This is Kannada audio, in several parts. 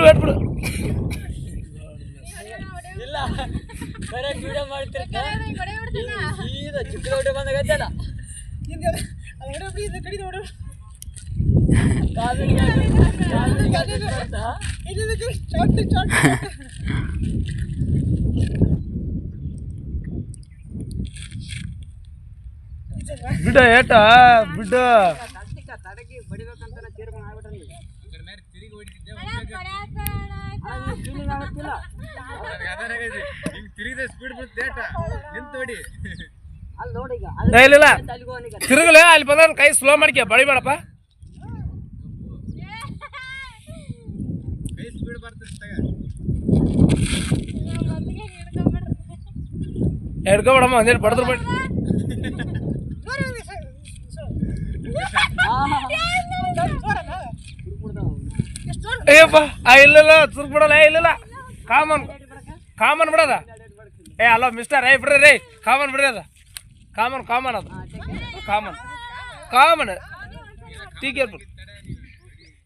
ಬಿಡು ಬೇಡ ಬಿಡು ಇಲ್ಲ ಬರೇ ವಿಡಿಯೋ ಮಾಡ್ತಿರ್ತ ಬಿಡ ಚಿಕ್ಕ ವಿಡಿಯೋ ಬಂದಾಗತ್ತಲ್ಲ ಬಡಿಬೇಕಂತ ಏಟ ಬಿಡು ತಿರುಗಿದೆ ಸ್ಪೀಡ್ ನಿಂತು ನೋಡಿ ಇಲ್ಲ ತಿರುಗಲೆ ಅಲ್ಲಿ ಬಂದ ಕೈ ಸ್ಲೋ ಮಾಡ್ಕೆ ಬಳಿ ಬೇಡಪ್ಪ. ಕೈ ಸ್ಪೀಡ್ ಬರ್ತದೆ ತಗ ಹಿಡ್ಕೊಬೇಡಮ್ಮ ಒಂದೇನು ಬಡದ್ರು ಬಡಿ. ಅಯ್ಯಪ್ಪ ಆ ಇಲ್ಲಲ್ಲ ಚುರ್ ಬಿಡಲ್ಲ, ಏ ಇಲ್ಲಲ್ಲ. ಕಾಮನ್ ಕಾಮನ್ ಬಿಡದ? ಏ ಅಲ್ಲ ಮಿಸ್ಟರ್ ಏ, ಬಿಡ್ರಿ ರೀ ಕಾಮನ್ ಬಿಡ್ರಿ ಅದ. ಕಾಮನ್ ಕಾಮನ್ ಅದು. ಕಾಮನ್. ಕಾಮನ್. ಟೀ ಕೇರ್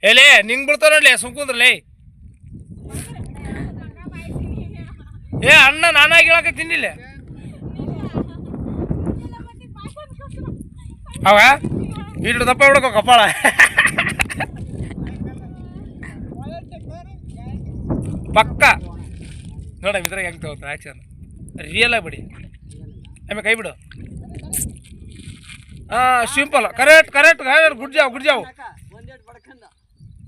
ಏಲೇ ನಿಂಗೆ ಬಿಡ್ತಾರ ನೋಡ್ಲಿ ಏ, ಅಣ್ಣ ನಾನಾಗಿ ಹೇಳಕ ತಿನ್ನಿಲ್ಲ ಅವ? ಇಟ್ಟು ದಪ್ಪ ಬಿಡಕ, ಕಪಾಳ. ಪಕ್ಕ ನೋಡ ಇದ್ರಾಗ ಹೆಂಗೆ ತಗೋತ ಆಕ್ಷನ್ ರಿಯಲ್ ಆಗಿ ಬಿಡಿ ಆಮೇಲೆ ಕೈ ಬಿಡು ಹಾಂ simple correct correct correct good ಜಾವ್ good ಜಾವ್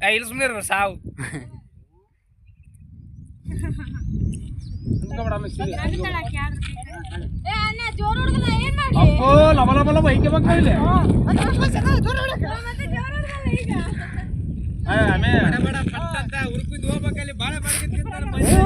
ಇಲ್ಲಿ ಸುಮ್ಮನೆ ಸಾವು ಅಪ್ಪೋ ಹಿಂಗೆ ಇಲ್ಲಿ ಹೋಗ್ಬೇಕಲ್ಲಿ ಬಾಡಿಗೆ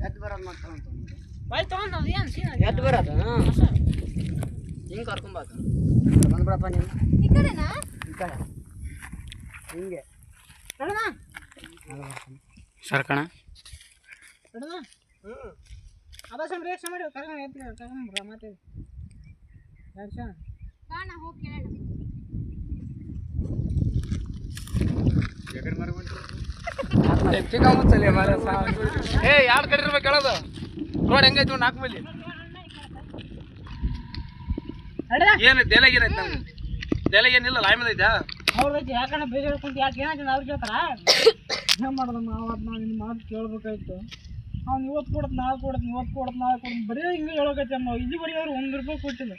ಎದ್ದು ಬರೋದು ಮಾಡ್ತಾನಂತ ಬಾಯ್ ತಗೊಂಡ್ ಅದು ಏನ್ ಸೀನಾ ಎದ್ದು ಬರೋದು? ಹಿಂಗೆ ಕರ್ಕೊಂಬಾಕ? ಬಂದ್ಬಿಡಪ್ಪ ನೀನು. ಈ ಕಡೆನಾ? ಈ ಕಡೆ. ಹಿಂಗೆ. ಸರ್ಕಣ ನೋಡೋಣ ಅದ ರಿಯಾಕ್ಷನ್ ಮಾಡಿ ಕರ್ಕೊಂಡು ಎತ್ತಿ ಕರ್ಕೊಂಡ್ರ ಮತ್ತೆ ರಿಯಾಕ್ಷನ್ ಕಾಣ ಹೋಗಿ ಕೇಳೋಣ. ಆ ಕಡೆ ಮಾಡ್ಕೊಂಡ್ರಿ. ಏ ಯಾರು ಕಡೆ ಇರ್ಬೇಕು ಹೇಳೋದು? ನೋಡಿ ಹೆಂಗೈತಿ ಒಂದು ನಾಲ್ಕು ಮಂದಿ ಏನು ದೆಲೆ ಏನೈತೆ ದೆಲೆ ದೇಲೆಗೆ ಏನಿಲ್ಲ ಲಾಯ್ ಮೇಲೆ ಐತಾ? ಅವ್ರೈತಿ ಯಾಕಂದ್ರೆ ಬೇಜಾರು ಕುಂತು ಯಾಕೆ ಏನಾಯ್ತು ಅವ್ರು ಕೇಳ್ತಾರ? ಏನು ಮಾಡೋದಮ್ಮ? ಅವತ್ತು ನಾವು ನಿನ್ನ ಮಾತು ಕೇಳ್ಬೇಕಾಯ್ತು. ಅವ್ನು ಇವತ್ತು ಕೊಡತ್ ನಾಳೆ ಕೊಡತ್ ಇವತ್ತು ಕೊಡತ್ ನಾಳೆ ಕೊಡತ್ ಬರೀ ಹಿಂಗೆ ಹೇಳೋಕತ್ತೆ ಅಮ್ಮ. ಇಲ್ಲಿವರೆಗೆ ಅವ್ರು ಒಂದು ರೂಪಾಯಿ ಕೊಟ್ಟಿಲ್ಲ.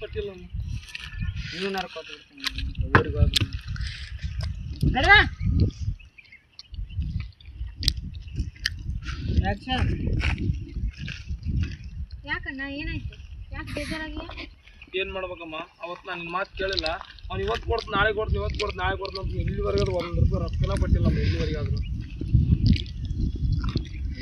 ಕೊಟ್ಟಿಲ್ಲ ಅಮ್ಮ ನೀವ್ನಾರು ಕೊಟ್ಟಿರ್ತೀನಿ ಊರಿಗೆ ಯಾಕೆ ಆಕ್ಷನ್ ಯಾಕಣ್ಣ ಏನಾಯ್ತು? ಯಾಕೆ ಬೇಜಾರಾಗಿಯಾ ಏನು ಮಾಡ್ಬೇಕಮ್ಮ? ಅವತ್ತು ನಾನು ಮಾತು ಕೇಳಿಲ್ಲ. ಅವ್ನು ಇವತ್ತು ಕೊಡ್ತು ನಾಳೆ ಕೊಡ್ತು ಇವತ್ತು ಕೊಡ್ತು ನಾಳೆ ಕೊಡ್ತು ಅಂತ ಒಂದ್ ಒಂದು ರೂಪಾಯಿ ರೊಕ್ಕನ ಕೊಟ್ಟಿಲ್ಲ ನಮ್ಮ